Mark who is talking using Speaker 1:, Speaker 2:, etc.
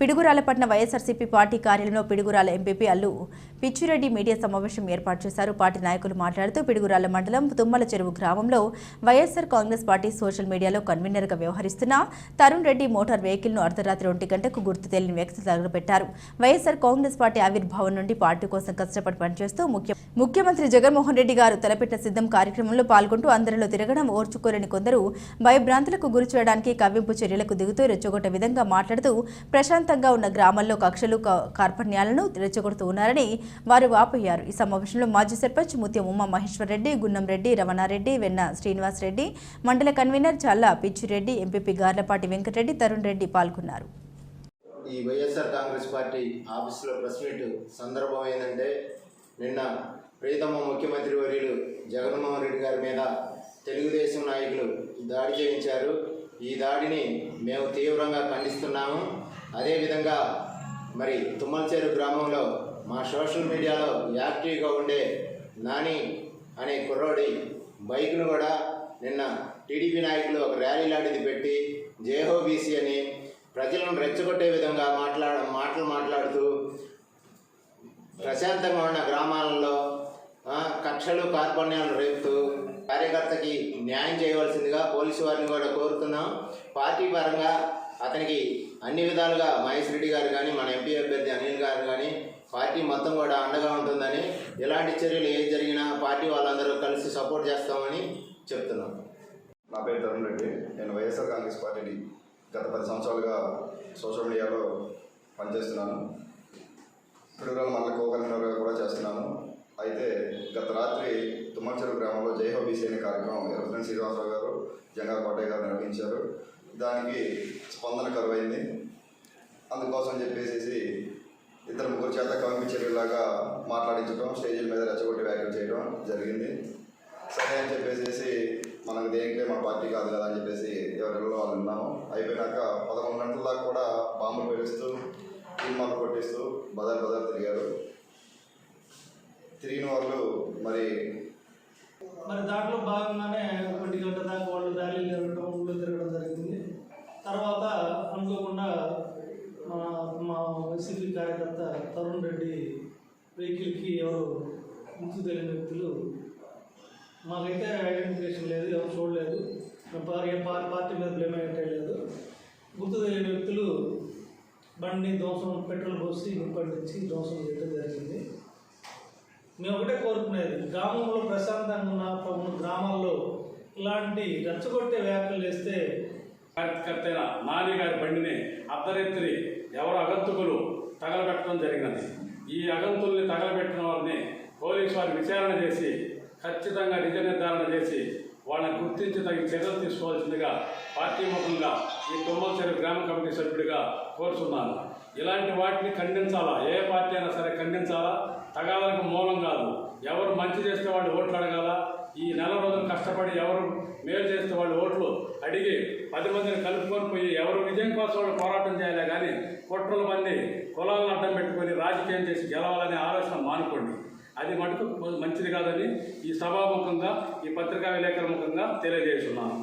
Speaker 1: పిడుగురాలపట్న YSRCP party కార్యాలయంలో Piduguralla MPP Allu Pichireddy media సమావేశం ఏర్పాటు చేశారు. పార్టీ నాయకులు మాట్లాడుతూ పిడుగురాల మండలం తుమ్మల చెరువు గ్రామంలో వైఎస్ఆర్ కాంగ్రెస్ పార్టీ సోషల్ మీడియాలో కన్వీనర్గా వ్యవహరిస్తున్న తరుణ్ రెడ్డి మోటార్ వెహికల్ను అర్ధరాత్రి ఒంటి గంటకు గుర్తు తెలియని వ్యక్తి తగలబెట్టారు వైఎస్ఆర్ కాంగ్రెస్ పార్టీ ఆవిర్భావం నుండి పార్టీ కోసం కష్టపడి పనిచేస్తూ ముఖ్య ముఖ్యమంత్రి జగన్మోహన్ రెడ్డి గారు తలపెట్టిన సిద్ధం కార్యక్రమంలో పాల్గొంటూ అందరిలో తిరగడం ఓర్చుకోలేని కొందరు భయభ్రాంతులకు గురి చేయడానికి కవ్వింపు చర్యలకు దిగుతూ రెచ్చగొట్టే విధంగా మాట్లాడుతూ ప్రశాంత్ ప్రశాంతంగా ఉన్న గ్రామాల్లో కక్షలు కార్పణ్యాలను రెచ్చగొడుతూ ఉన్నారని వారు వాపోయారు. ఈ సమావేశంలో మాజీ సర్పంచ్ ముత్యం ఉమా మహేశ్వర్ రెడ్డి గున్నం రెడ్డి రమణారెడ్డి వెన్న శ్రీనివాస్ రెడ్డి మండల కన్వీనర్ చల్లా పిచ్చిరెడ్డి ఎంపీపీ గార్లపాటి వెంకటరెడ్డి తరుణ్ రెడ్డి పాల్గొన్నారు.
Speaker 2: ఈ వైఎస్ఆర్ కాంగ్రెస్ పార్టీ ఆఫీసులో ప్రెస్ మీట్ సందర్భం ఏంటంటే నిన్న ప్రీతమ ముఖ్యమంత్రి వర్యులు జగన్మోహన్ రెడ్డి గారి మీద తెలుగుదేశం నాయకులు దాడి చేయించారు. ఈ దాడిని మేము తీవ్రంగా ఖండిస్తున్నాము. అదేవిధంగా మరి తుమ్మలచేరు గ్రామంలో మా సోషల్ మీడియాలో యాక్టివ్గా ఉండే నాని అనే కుర్రోడి బైక్ను కూడా నిన్న టీడీపీ నాయకులు ఒక ర్యాలీ లాంటిది పెట్టి జేహోబీసీ అని ప్రజలను రెచ్చగొట్టే విధంగా మాట్లాడ మాటలు మాట్లాడుతూ ప్రశాంతంగా ఉన్న గ్రామాలలో కక్షలు కార్పణ్యాలు రేపుతూ కార్యకర్తకి న్యాయం చేయవలసిందిగా పోలీసు వారిని కూడా కోరుతున్నాం. పార్టీ పరంగా అతనికి అన్ని విధాలుగా మహేష్ రెడ్డి గారు కానీ మన ఎంపీ అభ్యర్థి అనిల్ గారు కానీ పార్టీ మొత్తం కూడా అండగా ఉంటుందని ఎలాంటి చర్యలు ఏది జరిగినా పార్టీ వాళ్ళందరూ కలిసి సపోర్ట్ చేస్తామని చెప్తున్నాం.
Speaker 3: నా పేరు తరుణ్ రెడ్డి. నేను వైఎస్ఆర్ కాంగ్రెస్ పార్టీని గత పది సంవత్సరాలుగా సోషల్ మీడియాలో పనిచేస్తున్నాను. పిడుగురాల మండల కోకలినర్గా కూడా చేస్తున్నాను. అయితే గత రాత్రి తుమ్మచెరు గ్రామంలో జై హోబీసీ అనే కార్యక్రమం ఎర్రఫ్రెండ్ శ్రీనివాసరావు గారు జంగా కోటయ్య గారు నిర్వహించారు. దానికి స్పందన కరువైంది. అందుకోసం చెప్పేసి ఇద్దరు ముగ్గురు చేత కవింపు చర్యలాగా మాట్లాడించడం స్టేజీల మీద రెచ్చగొట్టి వ్యాఖ్యలు చేయడం జరిగింది. సరే అని చెప్పేసి మనకు దేనికే మన పార్టీ కాదు కదా అని చెప్పేసి ఎవరిలో వాళ్ళు ఉన్నాము అయిపోయినాక పదకొండు గంటల దాకా కూడా బాంబులు పేలుస్తూ సినిమాలు కొట్టిస్తూ బజార్ బజార్ తిరిగారు. తిరిగిన వాళ్ళు మరి
Speaker 4: మరి దాంట్లో భాగంగానే ఒంటి గంట దాకా వాళ్ళు ర్యాలీలు జరగడం ఊళ్ళో తిరగడం జరిగింది తర్వాత అనుకోకుండా మా మా వైసీపీ కార్యకర్త తరుణ్ రెడ్డి వెహికల్కి ఎవరు గుర్తు తెలియని వ్యక్తులు. మాకైతే ఐడెంటిఫికేషన్ లేదు ఎవరు చూడలేదు. పార్టీ మీద బ్లేమ్ అయ్యేటే లేదు. గుర్తు తెలియని వ్యక్తులు బండి దోషం పెట్రోల్ పోసి పండించి దోషం చేయడం జరిగింది. మేము ఒకటే కోరుకునేది గ్రామంలో ప్రశాంతంగా ఉన్న ఉన్న గ్రామాల్లో ఇలాంటి రెచ్చగొట్టే వ్యాఖ్యలు వేస్తే
Speaker 5: కార్యకర్త నాని గారి బండిని అర్ధరాత్రి ఎవరు అగంతుకులు తగలబెట్టడం జరిగినది. ఈ అగంతుల్ని తగలబెట్టిన వారిని పోలీసు వారి విచారణ చేసి ఖచ్చితంగా నిజ నిర్ధారణ చేసి వాళ్ళని గుర్తించి తగిన చర్యలు తీసుకోవాల్సిందిగా పార్టీ ముఖంగా ఈ తుమ్మలచెరు గ్రామ కమిటీ సభ్యుడిగా కోరుతున్నాను. ఇలాంటి వాటిని ఖండించాలా? ఏ పార్టీ అయినా సరే ఖండించాలా? తగాలకు మూలం కాదు. ఎవరు మంచి చేస్తే వాళ్ళు ఓట్లు అడగాల? ఈ నెల రోజులు కష్టపడి ఎవరు మేలు చేస్తే వాళ్ళు ఓట్లు అడిగి పది మందిని కలుపుకొని పోయి ఎవరు విజయం కోసం వాళ్ళు పోరాటం చేయాలి కానీ కుట్రల మంది కులాలను అడ్డం పెట్టుకొని రాజకీయం చేసి గెలవాలనే ఆలోచన మానుకోండి. అది మటుకు మంచిది కాదని ఈ సభాముఖంగా ఈ పత్రికా విలేకరుల ముఖంగా తెలియజేస్తున్నాను.